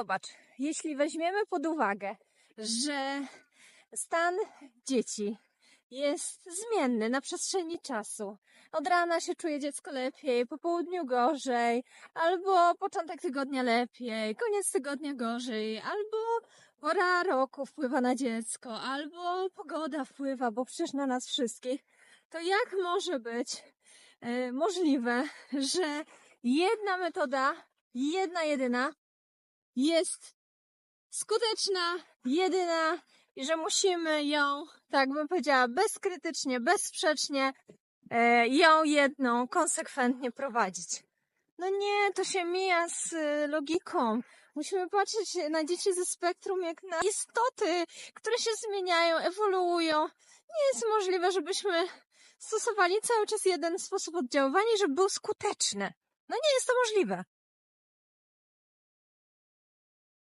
Zobacz, jeśli weźmiemy pod uwagę, że stan dzieci jest zmienny na przestrzeni czasu. Od rana się czuje dziecko lepiej, po południu gorzej, albo początek tygodnia lepiej, koniec tygodnia gorzej, albo pora roku wpływa na dziecko, albo pogoda wpływa, bo przecież na nas wszystkich. To jak może być e, możliwe, że jedna metoda, jedna jedyna jest skuteczna, jedyna i że musimy ją, tak bym powiedziała, bezkrytycznie, bezsprzecznie e, ją jedną konsekwentnie prowadzić. No nie, to się mija z e, logiką. Musimy patrzeć na dzieci ze spektrum jak na istoty, które się zmieniają, ewoluują. Nie jest możliwe, żebyśmy stosowali cały czas jeden sposób oddziaływania, żeby był skuteczny. No nie jest to możliwe.